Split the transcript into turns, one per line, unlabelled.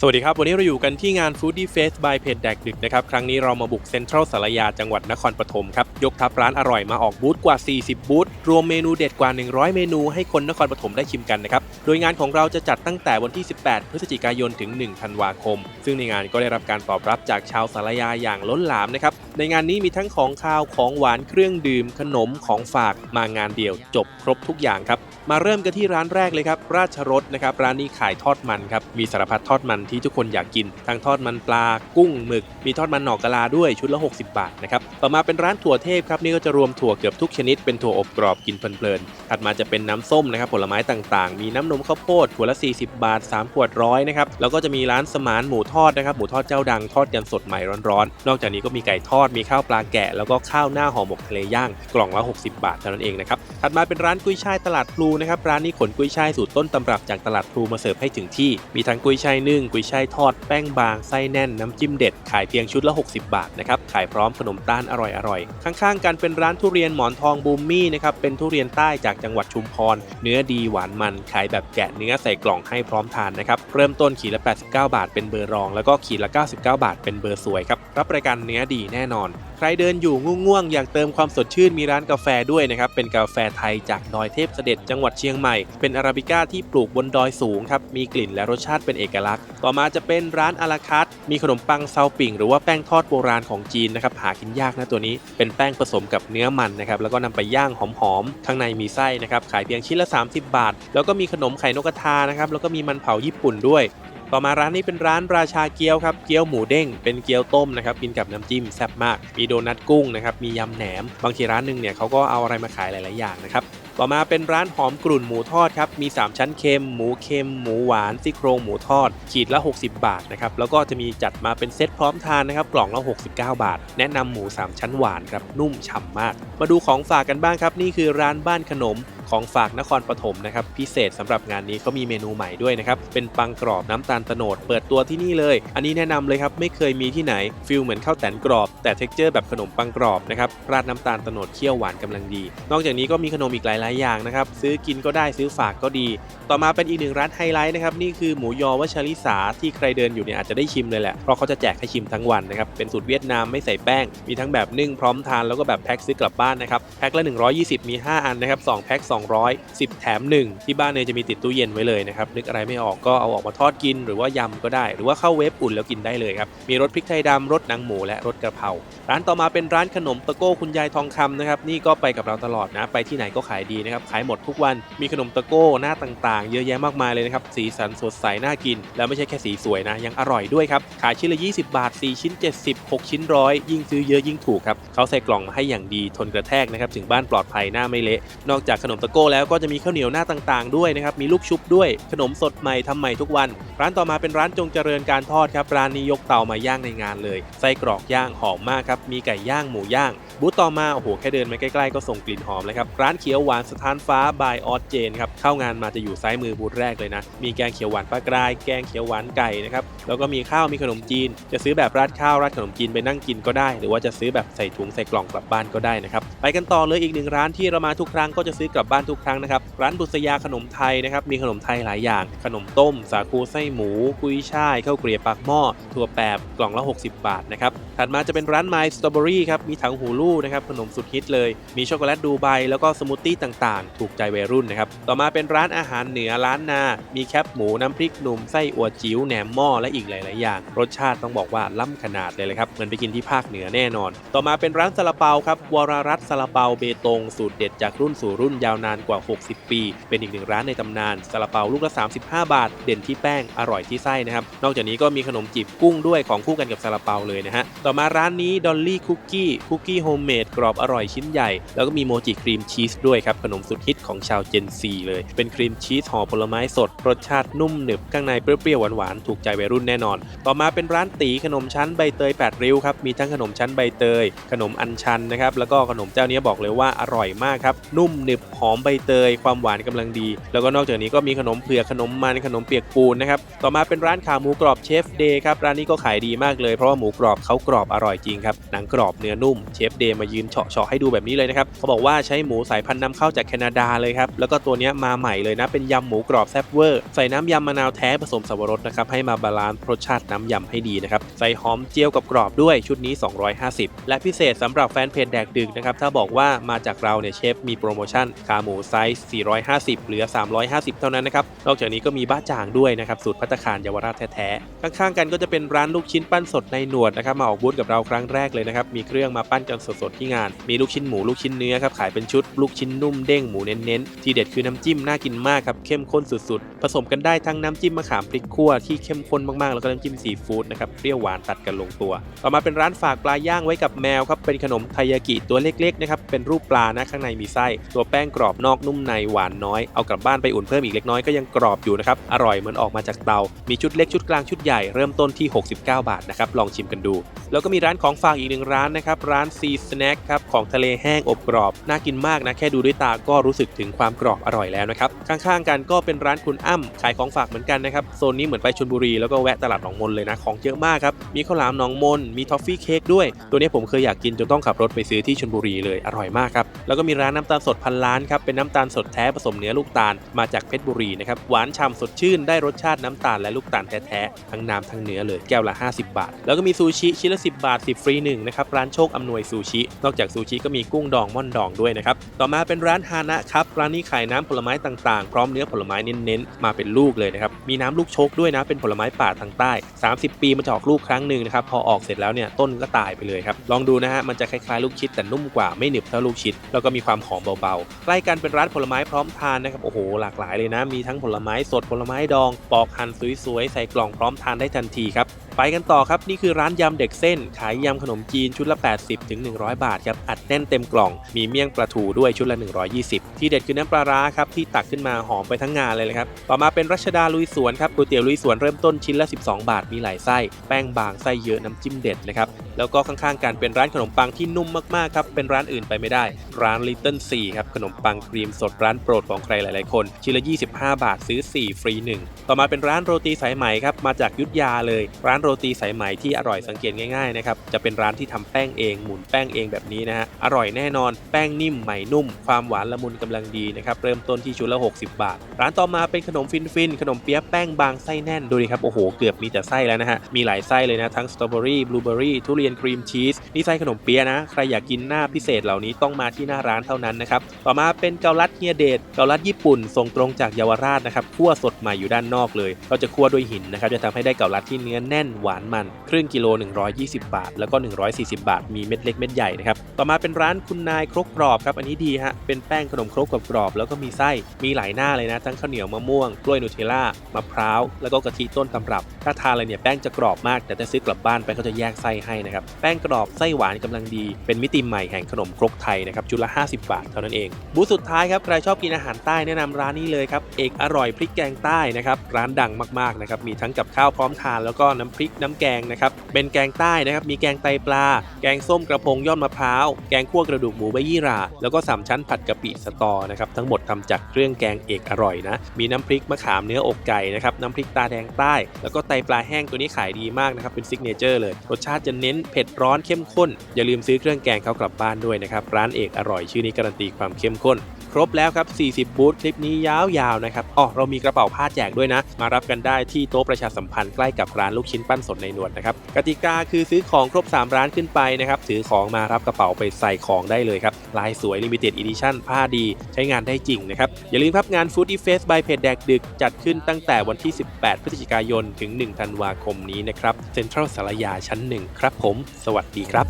สวัสดีครับ วันนี้เราอยู่กันที่งาน Foodie Fest by เพจแดกดึกนะครับ ครั้งนี้เรามาบุกเซ็นทรัลสารยาจังหวัดนครปฐมครับ ยกทัพร้านอร่อยมาออกบูธกว่า 40 บูธรวมเมนูเด็ดกว่า 100 เมนูให้คนนครปฐมได้ชิมกันนะครับ โดยงานของเราจะจัดตั้งแต่วันที่ 18 พฤศจิกายนถึง 1 ธันวาคม ซึ่งในงานก็ได้รับการตอบรับจากชาวสารยาอย่างล้นหลามนะครับในงานนี้มีทั้งของคาวของหวานเครื่องดื่มขนมของฝากมางานเดียว จบครบทุกอย่างครับมาเริ่มกันที่ร้านแรกเลยครับราชรสนะครับร้านนี้ขายทอดมันครับมีสารพัดทอดมันที่ทุกคนอยากกินทั้งทอดมันปลากุ้งหมึก มีทอดมันหนอกกะลาด้วยชุดละ 60 บาทนะครับต่อมาเป็นร้านถั่วเทพครับนี่ก็จะรวมถั่วเกือบทุกชนิดเป็นถั่วอบกรอบกินเพลินๆถัดมาจะเป็นน้ำส้มนะครับผลไม้ต่างๆ มีน้ำนมข้าวโพดถั่วละ 40 บาท 3 ขวดร้อยนะครับแล้วก็จะมีร้านสมานหมูทอดนะครับหมูทอดเจ้าดังทอดกันสดใหม่ร้อนๆนอกจากนี้ก็มีไก่ทอดมีข้าวปลาแกะ แล้วก็ข้าวหน้าห่อหมกทะเลย่างกล่องละ 60 บาทเท่านั้นเองนะครับ ถัดมาเป็นร้านกุ้ยช่ายตลาดพลูนะครับร้านนี้ขนกุ้ยช่ายสูตรต้นตำรับจากตลาดพลูมาเสิร์ฟให้ถึงที่ มีทั้งกุ้ยช่ายนึ่งกุ้ยช่ายทอดแป้งบางไส้แน่นน้ำจิ้มเด็ด ขายเพียงชุดละ 60 บาทนะครับขายพร้อมขนมต้านอร่อยๆข้างๆกันเป็นร้านทุเรียนหมอนทองบูมมี่นะครับเป็นทุเรียนใต้จากจังหวัดชุมพร เนื้อดีหวานมันขายแบบแกะเนื้อใส่กล่องให้พร้อมทานนะครับเริ่มต้นขีดละ 89 บาท เป็นเบอร์รอง แล้วก็ขีดละ 99 บาท เป็นเบอร์สวยครับ รับประกันเนื้อดีแน่นอน ใครเดินอยู่ง่วงๆอยากเติมความสดชื่นมีร้านกาแฟด้วยนะครับ เป็นกาแฟไทยจากดอยเทพเสด็จจังหวัดเชียงใหม่ เป็นอาราบิก้าที่ปลูกบนดอยสูงครับ มีกลิ่นและรสชาติเป็นเอกลักษณ์ ต่อมาจะเป็นร้านอาราคัตมีขนมปังเซาปิ่ง หรือว่าแป้งทอดโบราณของจีนนะครับ หากินยากนะตัวนี้ เป็นแป้งผสมกับเนื้อมันนะครับ แล้วก็นำไปย่างหอมๆ ข้างในมีไส้นะครับ ขายเพียงชิ้นละ 30 บาท แล้วก็มีขนมไข่นกกระทานะครับ แล้วก็มีมันเผาญี่ปุ่นด้วย ต่อมาร้านนี้เป็นร้านราชาเกี๊ยวครับเกี๊ยวหมูเด้งเป็นเกี๊ยวต้มนะครับกินกับน้ำจิ้มแซ่บมาก มีโดนัทกุ้งนะครับมียำแหนม บางทีร้านหนึ่งเนี่ยเขาก็เอาอะไรมาขายหลาย ๆ อย่างนะครับต่อมาเป็นร้านหอมกรุ่นหมูทอดครับมี 3 ชั้นเค็ม หมูเค็ม หมูหวานซี่โครงหมูทอด ขีดละ 60 บาทนะครับแล้วก็จะมีจัดมาเป็นเซตพร้อมทานนะครับกล่องละ 69 บาท แนะนำหมู 3 ชั้นหวานครับนุ่มฉ่ำมาก มาดูของฝากกันบ้างครับนี่คือร้านบ้านขนม ของฝากนครปฐมนะครับพิเศษสำหรับงานนี้เขามีเมนูใหม่ด้วยนะครับเป็นปังกรอบน้ำตาลโตโนดเปิดตัวที่นี่เลย อันนี้แนะนำเลยครับไม่เคยมีที่ไหนฟิลเหมือนข้าวแตนกรอบ แต่เท็กเจอร์แบบขนมปังกรอบนะครับราดน้ำตาลโตโนดเคี่ยวหวานกำลังดี นอกจากนี้ก็มีขนมอีกหลาย ๆ อย่างนะครับซื้อกินก็ได้ซื้อฝากก็ดี ต่อมาเป็นอีกหนึ่งร้านไฮไลท์นะครับนี่คือหมูยอวัชริสาที่ใครเดินอยู่เนี่ยอาจจะได้ชิมเลยแหละเพราะเขาจะแจกให้ชิมทั้งวันนะครับเป็นสูตรเวียดนามไม่ใส่แป้งมีทั้งแบบนึ่งพร้อมทานแล้วก็แบบแพ็คซื้อกลับบ้านนะครับแพ็คละ 120 มี 5 อันนะครับ2แพ็ค2 10 แถม 1 ที่บ้านเนยจะมีติดตู้เย็นไว้เลยนะครับนึกอะไรไม่ออกก็เอาออกมาทอดกิน หรือว่ายำก็ได้ หรือว่าเข้าเวฟอุ่นแล้วกินได้เลยครับมีรสพริกไทยดำรสหนังหมูและรสกระเพราร้านต่อมาเป็นร้านขนมตะโก้คุณยายทองคำนะครับนี่ก็ไปกับเราตลอดนะไปที่ไหนก็ขายดีนะครับขายหมดทุกวันมีขนมตะโก้หน้าต่างๆ เยอะแยะมากมายเลยนะครับสีสันสดใสน่ากิน แล้วไม่ใช่แค่สีสวยนะยังอร่อยด้วยครับขายชิ้นละ 20 บาท 4 ชิ้น 70 6 ชิ้นร้อยยิ่งซื้อเยอะยิ่งถูกครับเขาใส่กล่องมาให้อย่างดีทนกระแทกนะครับถึงบ้านปลอดภัยหน้าไม่เละนอกจากขนมตโก้แล้วก็จะมีข้าวเหนียวหน้าต่างๆ ด้วยนะครับ มีลูกชุบด้วย ขนมสดใหม่ทำใหม่ทุกวัน ร้านต่อมาเป็นร้านจงเจริญการทอดครับ ร้านนี้ยกเตามาย่างในงานเลย ไส้กรอกย่างหอมมากครับ มีไก่ย่างหมูย่าง บูธต่อมา โอ้โห แค่เดินมาใกล้ๆ ก็ส่งกลิ่นหอมเลยครับ ร้านเขียวหวานสถานฟ้าบายออสเจนครับ เข้างานมาจะอยู่ซ้ายมือบูธแรกเลยนะ มีแกงเขียวหวานปลากราย แกงเขียวหวานไก่นะครับ แล้วก็มีข้าว มีขนมจีน จะซื้อแบบราดข้าวราดขนมจีนไปนั่งกินก็ได้ หรือว่าจะซื้อแบบใส่ถุงใส่กล่องกลับบ้านก็ได้นะครับ ไปกันต่อเลยอีกหนึ่งร้านที่เรามาทุกครั้งก็จะซื้อกลับบ้านทุกครั้งนะครับ ร้านบุษยาขนมไทยนะครับ มีขนมไทยหลายอย่าง ขนมต้ม สาคูไส้หมู กุยช่ายข้าวเกรียบปากหม้อถั่วแปบกล่องละ 60 บาทนะครับ ถัดมาจะเป็นร้าน My Strawberry ครับ มีถังหูลู่นะครับ ขนมสุดฮิตเลย มีช็อกโกแลตดูไบแล้วก็สมูทตี้ต่างๆ ถูกใจวัยรุ่นนะครับ ต่อมาเป็นร้านอาหารเหนือร้านนา มีแคบหมูน้ำพริกหนุ่มไส้อั่วจิ๋วแหนมหม้อและอีกหลาย ๆ อย่าง รสชาติต้องบอกว่าล้ำขนาดเลยเลยครับเหมือนไปกินที่ภาคเหนือแน่นอน ต่อมาเป็นร้านซาลาเปาครับวรรัตซาลาเปาเบตงสูตรเด็ดจากรุ่นสู่รุ่นยาวนานกว่า 60 ปี เป็นอีกหนึ่งร้านในตำนานซาลาเปาลูกละ 35 บาท เด่นที่แป้งอร่อยที่ไส้นะครับ นอกจากนี้ก็มีขนมจีบกุ้งด้วยของคู่กันกับซาลาเปาเลยนะฮะ ต่อมาร้านนี้ดอลลี่คุกกี้คุกกี้โฮมเมดกรอบอร่อยชิ้นใหญ่ แล้วก็มีโมจิครีมชีสด้วยครับ ขนมสุดฮิตของชาวเจนซีเลย เป็นครีมชีสห่อผลไม้สด รสชาตินุ่มหนึบข้างในเปรี้ยวๆหวานๆถูกใจวัยรุ่นแน่นอน ต่อมาเป็นร้านตีขนมชั้นใบเตย8ริ้วครับมีทั้งขนมชั้นใบเตย ขนมอัญชันนะครับแล้วก็ขนมเจ้านี้บอกเลยว่าอร่อยมากครับนุ่มหนึบหอมมใบเตยความหวานกำลังดี แล้วก็นอกจากนี้ก็มีขนมเผือกขนมมันขนมเปียกปูนนะครับต่อมาเป็นร้านขาหมูกรอบเชฟเดย์ครับร้านนี้ก็ขายดีมากเลยเพราะว่าหมูกรอบเขากรอบอร่อยจริงครับหนังกรอบเนื้อนุ่มเชฟเดย์มายืนเฉาะเฉาะให้ดูแบบนี้เลยนะครับเขาบอกว่าใช้หมูสายพันธุ์นำเข้าจากแคนาดาเลยครับแล้วก็ตัวนี้มาใหม่เลยนะเป็นยำหมูกรอบแซ่บเวอร์ใส่น้ำยำมะนาวแท้ผสมสับปะรดนะครับให้มาบาลานซ์รสชาติน้ำยำให้ดีนะครับใส่หอมเจียวกับกรอบด้วยชุดนี้ 250 และพิเศษสำหรับแฟนเพจแดกดึกนะครับถ้าบอกว่ามาจากเราเนี่ยเชฟมีโปรโมชั่นขาหมูไซส์450 เหลือ 350 เท่านั้นนะครับ นอกจากนี้ก็มีบ้าจ่างด้วยนะครับสูตรพัตตาคารเยาวราชแท้ๆ ข้างๆกันก็จะเป็นร้านลูกชิ้นปั้นสดในหนวดนะครับมาออกบูธกับเราครั้งแรกเลยนะครับ มีเครื่องมาปั้นกันสดๆที่งาน มีลูกชิ้นหมูลูกชิ้นเนื้อครับขายเป็นชุดลูกชิ้นนุ่มเด้งหมูเน้นๆ ที่เด็ดคือน้ำจิ้มน่ากินมากครับเข้มข้นสุดๆ ผสมกันได้ทั้งน้ำจิ้มมะขามพริกขั่วที่เข้มข้นมากๆแล้วก็น้ำจิ้มซีฟู้ดนะครับเปรี้ยวหวานตัดกันลงตัว ต่อมาเป็นร้านฝากปลาย่างไว้กับแมวครับเป็นขนมไทยากิตัวเล็กๆนะครับเป็นรูปปลานะข้างในมีไส้ตัวแป้งกรอบอบนอกนุ่มในหวานน้อย เอากลับบ้านไปอุ่นเพิ่มอีกเล็กน้อยก็ยังกรอบอยู่นะครับ อร่อยเหมือนออกมาจากเตา มีชุดเล็กชุดกลางชุดใหญ่เริ่มต้นที่ 69 บาทนะครับ ลองชิมกันดู แล้วก็มีร้านของฝากอีกหนึ่งร้านนะครับ ร้านซีสแน็คครับ ของทะเลแห้งอบกรอบ น่ากินมากนะ แค่ดูด้วยตาก็รู้สึกถึงความกรอบอร่อยแล้วนะครับ ข้างๆกันก็เป็นร้านคุณอ้ำขายของฝากเหมือนกันนะครับ โซนนี้เหมือนไปชลบุรีแล้วก็แวะตลาดหนองมนเลยนะ ของเยอะมากครับ มีข้าวหลามหนองมน มีทอฟฟี่เค้กด้วย ตัวนี้ผมเคยอยากกินจนต้องขับรถไปซื้อที่ชลบุรีเลย อร่อยมากครับ แล้วก็มีร้านน้ำตาลสดพันล้านครับเป็นน้ำตาลสดแท้ผสมเนื้อลูกตาลมาจากเพชรบุรีนะครับหวานฉ่ำสดชื่นได้รสชาติน้ำตาลและลูกตาลแท้ๆทั้งน้ำทั้งเนื้อเลยแก้วละ 50 บาท แล้วก็มีซูชิชิ้นละ 10 บาท 10 ฟรีหนึ่งนะครับร้านโชคอำนวยซูชินอกจากซูชิก็มีกุ้งดองม่อนดองด้วยนะครับต่อมาเป็นร้านฮานะครับร้านนี้ขายน้ำผลไม้ต่างๆ พร้อมเนื้อผลไม้เน้นๆมาเป็นลูกเลยนะครับมีน้ำลูกโชคด้วยนะเป็นผลไม้ป่าทางใต้ 30 ปีมันจะออกลูกครั้งหนึ่งนะครับพอออกเสร็จแล้วเนี่ยต้นก็ตายไปเลยครับลองดูนะฮะมันจะคล้ายๆลูกชิดแต่นุ่มกว่าไม่หนึบเท่าลูกชิดแล้วก็มีความหอมเบาๆใกล้กันเป็นร้านผลไม้พร้อมทานนะครับโอ้โหหลากหลายเลยนะ มีทั้งผลไม้สดผลไม้ดองปอกหั่นสวยๆใส่กล่องพร้อมทานได้ทันทีครับ ไปกันต่อครับ นี่คือร้านยำเด็กเส้น ขายยำขนมจีนชุดละ 80ถึง100บาทครับอัดแน่นเต็มกล่อง มีเมี่ยงปลาทูด้วยชุดละ 120 ที่เด็ดคือน้ำปลาร้าครับที่ตักขึ้นมาหอมไปทั้งงานเลยนะครับต่อมาเป็นรัชดาลุยสวนครับก๋วยเตี๋ยวลุยสวนเริ่มต้นชิ้นละ 12 บาทมีหลายไส้แป้งบางไส้เยอะน้ำจิ้มเด็ดนะครับแล้วก็ข้างๆกันเป็นร้านขนมปังที่นุ่มมากๆครับเป็นร้านอื่นไปไม่ได้ ร้าน Little 4ครับขนมปังครีมสดร้านโปรดของใครหลายๆคนชิ้นละ 25 บาทซื้อ 4 ฟรี 1 ต่อมาเป็นร้านโรตีสายไหมครับมาจากยุทธยาเลยร้านโรตีสายไหมที่อร่อยสังเกตง่ายๆนะครับจะเป็นร้านที่ทำแป้งเองหมุนแป้งเองแบบนี้นะฮะอร่อยแน่นอน แป้งนิ่มไหมนุ่ม ความหวานละมุนกำลังดีนะครับเริ่มต้นที่ชุดละ 60 บาท ร้านต่อมาเป็นขนมฟินฟินๆขนมเปี๊ยะแป้งบางไส้แน่นดูดิครับโอ้โหเกือบมีแต่ไส้แล้วนะฮะมีหลายไส้เลยนะทั้งสตรอเบอรี่บลูเบอรี่ทุเรียนครีมชีสนี่ไส้ขนมเปี๊ยะนะใครอยากกินหน้าพิเศษเหล่านี้ต้องมาที่หน้าร้านเท่านั้นนะครับต่อมาเป็นเกาลัดเฮียเดชเกาลัดญี่ปุ่นส่งตรงจากเยาวราชนะครับคั่วสดใหม่อยู่ด้านนอกเลย ก็จะคั่วด้วยหินนะครับจะทำให้ได้เกาลัดที่เนื้อแน่นหวานมัน ครึ่งกิโล 120 บาท แล้วก็ 140 บาท มีเม็ดเล็กเม็ดใหญ่นะครับ ต่อมาเป็นร้านคุณนายครกกรอบครับ อันนี้ดีฮะ เป็นแป้งขนมครกกรอบแล้วก็มีไส้ มีหลายหน้าเลยนะ ทั้งข้าวเหนียวมะม่วง กล้วยนูเทลล่า มะพร้าว แล้วก็กะทิต้นตำรับ ถ้าทานเลยเนี่ยแป้งจะกรอบมาก แต่ถ้าซื้อกลับบ้านไปเขาจะแยกไส้ให้นะครับ แป้งกรอบไส้หวานกำลังดี เป็นมิติใหม่แห่งขนมครกไทยนะครับชุดละ 50 บาทเท่านั้นเอง บูธสุดท้ายครับ ใครชอบกินอาหารใต้แนะนำร้านนี้เลยครับ เอกอร่อยพริกแกงใต้นะครับ ร้านดังมากๆนะครับ มีทั้งกับข้าวพร้อมทานแล้วก็น้ำพริกน้ำแกงนะครับ เป็นแกงใต้นะครับ มีแกงไตปลา แกงส้มกระพงยอดมะพร้าว แกงคั่วกระดูกหมูใบยี่หร่า แล้วก็สามชั้นผัดกะปิสตอนะครับ ทั้งหมดทำจากเครื่องแกงเอกอร่อยนะ มีน้ำพริกมะขามเนื้ออกไก่นะครับ น้ำพริกตาแดงใต้ แล้วก็ไตปลาแห้งตัวนี้ขายดีมากนะครับ เป็นซิกเนเจอร์เลย รสชาติจะเน้นเผ็ดร้อนเข้มข้น อย่าลืมซื้อเครื่องแกงเขากลับบ้านด้วยนะครับ ร้านเอกอร่อยชื่อนี้การันตีความเข้มข้น รบแล้วครับ 40 บูธคลิปนี้ยาวๆนะครับอ๋อเรามีกระเป๋าผ้าแจกด้วยนะ มารับกันได้ที่โต๊ะประชาสัมพันธ์ใกล้กับร้านลูกชิ้นปั้นสดในหนวดนะครับกติกาคือซื้อของครบ 3 ร้านขึ้นไปนะครับถือของมารับกระเป๋าไปใส่ของได้เลยครับลายสวย Limited Edition ผ้าดีใช้งานได้จริงนะครับอย่าลืมครับงาน Foodie Fest by เพจแดกดึกจัดขึ้นตั้งแต่วันที่ 18 พฤศจิกายนถึง 1 ธันวาคมนี้นะครับเซ็นทรัลสารยาชั้น 1 ครับผม สวัสดีครับ